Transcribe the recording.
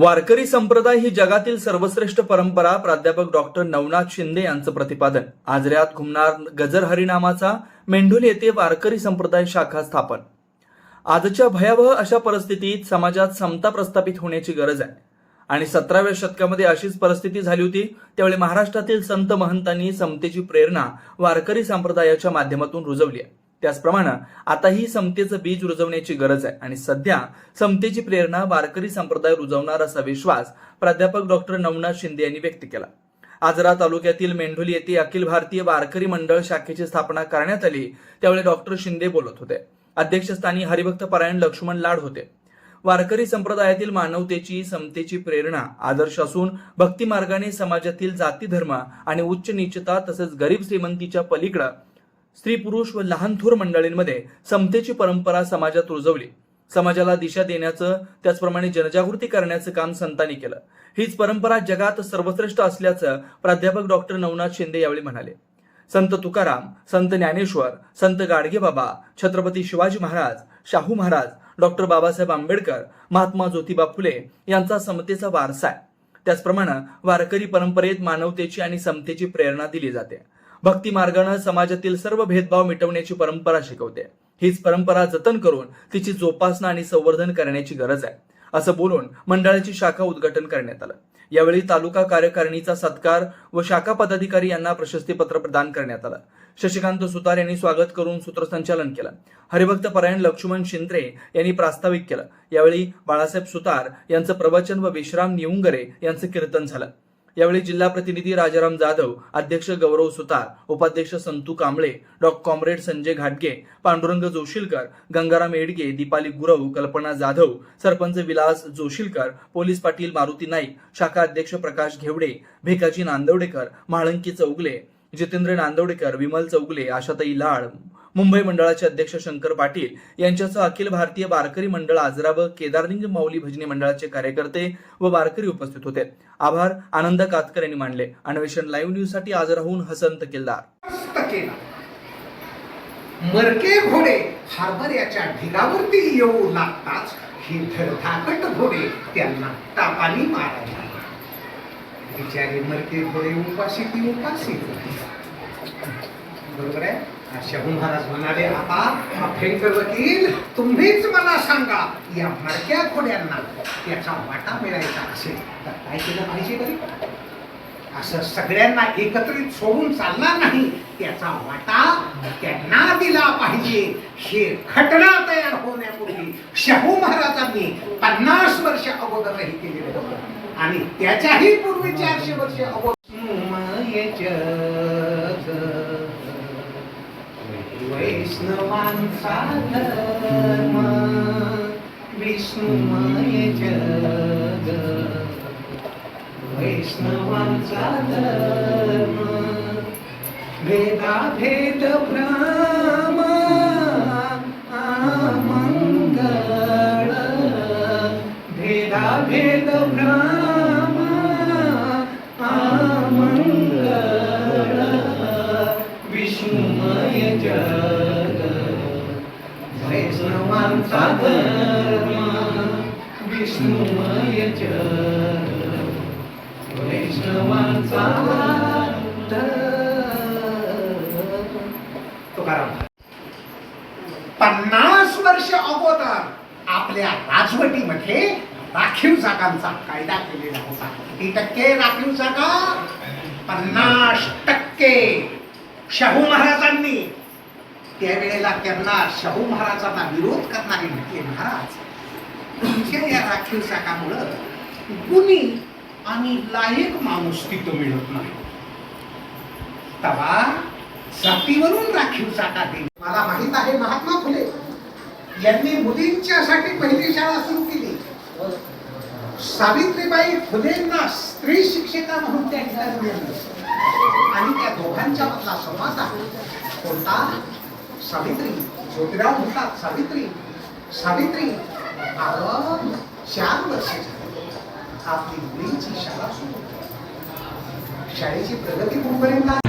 वारकरी संप्रदाय ही जगातील सर्वश्रेष्ठ परंपरा प्राध्यापक डॉक्टर नवनाथ शिंदे यांचं प्रतिपादन. आजऱ्यात घुमणार गजर हरिनामाचा मेंढोल येथे वारकरी संप्रदाय शाखा स्थापन. आजच्या भयावह अशा परिस्थितीत समाजात समता प्रस्थापित होण्याची गरज आहे. आणि सतराव्या शतकामध्ये अशीच परिस्थिती झाली होती त्यावेळी महाराष्ट्रातील संत महंतांनी समतेची प्रेरणा वारकरी संप्रदायाच्या माध्यमातून रुजवली आहे. त्याचप्रमाणे आता ही समतेचं बीज रुजवण्याची गरज आहे आणि सध्या समतेची प्रेरणा वारकरी संप्रदाय रुजवणार असा विश्वास प्राध्यापक डॉक्टर नवनाथ शिंदे यांनी व्यक्त केला. आजरा तालुक्यातील मेंढोली येथे अखिल भारतीय वारकरी मंडळ शाखेची स्थापना करण्यात आली त्यावेळी डॉक्टर शिंदे बोलत होते. अध्यक्षस्थानी हरिभक्त परायण लक्ष्मण लाड होते. वारकरी संप्रदायातील मानवतेची समतेची प्रेरणा आदर्श असून भक्ती मार्गाने समाजातील जाती धर्म आणि उच्च नीचता तसेच गरीब श्रीमंतीच्या पलीकडं स्त्री पुरुष व लहान थोर मंडळींमध्ये समतेची परंपरा समाजात रुजवली. समाजाला दिशा देण्याचं त्याचप्रमाणे जनजागृती करण्याचं काम संतांनी केलं. हीच परंपरा जगात सर्वश्रेष्ठ असल्याचं प्राध्यापक डॉक्टर नवनाथ शिंदे यावेळी म्हणाले. संत तुकाराम संत ज्ञानेश्वर संत गाडगेबाबा छत्रपती शिवाजी महाराज शाहू महाराज डॉक्टर बाबासाहेब आंबेडकर महात्मा ज्योतिबा फुले यांचा समतेचा वारसा आहे. त्याचप्रमाणे वारकरी परंपरेत मानवतेची आणि समतेची प्रेरणा दिली जाते. भक्ती मार्गानं समाजातील सर्व भेदभाव मिटवण्याची परंपरा शिकवते. हीच परंपरा जतन करून तिची जोपासना आणि संवर्धन करण्याची गरज आहे. असं बोलून मंडळाची शाखा उद्घाटन करण्यात आलं. यावेळी तालुका कार्यकारिणीचा सत्कार व शाखा पदाधिकारी यांना प्रशस्तीपत्र प्रदान करण्यात आलं. शशिकांत सुतार यांनी स्वागत करून सूत्रसंचालन केलं. हरिभक्त परायण लक्ष्मण शिंद्रे यांनी प्रास्ताविक केलं. यावेळी बाळासाहेब सुतार यांचं प्रवचन व विश्राम नियुंगरे यांचं कीर्तन झालं. यावेळी जिल्हा प्रतिनिधी राजाराम जाधव अध्यक्ष गौरव सुतार उपाध्यक्ष संतू कांबळे डॉ. कॉम्रेड संजय घाटगे पांडुरंग जोशीलकर गंगाराम एडगे दीपाली गुरव कल्पना जाधव सरपंच विलास जोशीलकर पोलीस पाटील मारुती नाईक शाखा अध्यक्ष प्रकाश घेवडे भेकाजी नांदवडेकर म्हाळंकी चौगले जितेंद्र नांदवडेकर विमल चौगले आशाताई लाड मुंबई मंडळाचे अध्यक्ष शंकर पाटील यांच्यासह अखिल भारतीय बारकरी मंडळ आजरा व केदारलिंग माऊली भजनी मंडळाचे कार्यकर्ते व बारकरी उपस्थित होते. आभार. आनंद कातकर यांनी मानले. अन्वेषण लाईव्ह न्यूजसाठी आजराहून हसंत किल्लार मरके घोडे हरभऱ्याच्या ढिगावरती येऊ लागताच. हे धडधाकट घोडे त्यांना तापानी मारायला बिचारे मरके घोडे उपाशी ती उपाशी बरोबर आहे शाहू महाराज म्हणाले आता अभ्यंकर वकील तुम्हीच मला सांगा या मडक्या खोड्यांना त्याचा वाटा मिळायचा असेल तर काय केलं पाहिजे तरी? असं सगळ्यांना एकत्रित सोडून चालणार नाही त्याचा वाटा त्यांना दिला पाहिजे. हे घटना तयार होण्यापूर्वी शाहू महाराजांनी पन्नास वर्ष अगोदरही केलेलं होतं. आणि त्याच्याही पूर्वी चारशे वर्ष अगोदर जग वैष्णवांचा धर्म विष्णुमय जग. वैष्णवांचा धर्म भेदाभेद भ्राम मंगळ भेदाभेद भ्राम मंगळ विष्णुमय जग. वैष्णवांचा धर्म विष्णुमय वैष्णवांचा तुकाराम पन्नास वर्ष अगोदर आपल्या राजवटीमध्ये राखीव जागांचा कायदा केलेला होता. किती टक्के राखीव जागा? पन्नास टक्के. शाहू महाराजांनी त्यावेळेला त्यांना शाहू महाराजांना विरोध करणारे म्हटले महाराज तुमच्या या राखीव जागामुळं गुणी आणि लायक माणूस तिथं मिळत नाही. तवा जातीवरून राखीव जागा दिली मला माहीत आहे महात्मा फुले. यांनी मुलींच्यासाठी पहिली शाळा सुरू केली. सावित्रीबाई फुलेंना स्त्री शिक्षिका म्हणून त्या ठिकाणी आणि त्या दोघांच्या मधला संवाद आहे. कोणता? सावित्री. ज्योतिराव म्हणतात सावित्री सावित्री अगं चार वर्ष झाली. आपली मुलीची शाळा सुरू शाळेची प्रगती कुठपर्यंत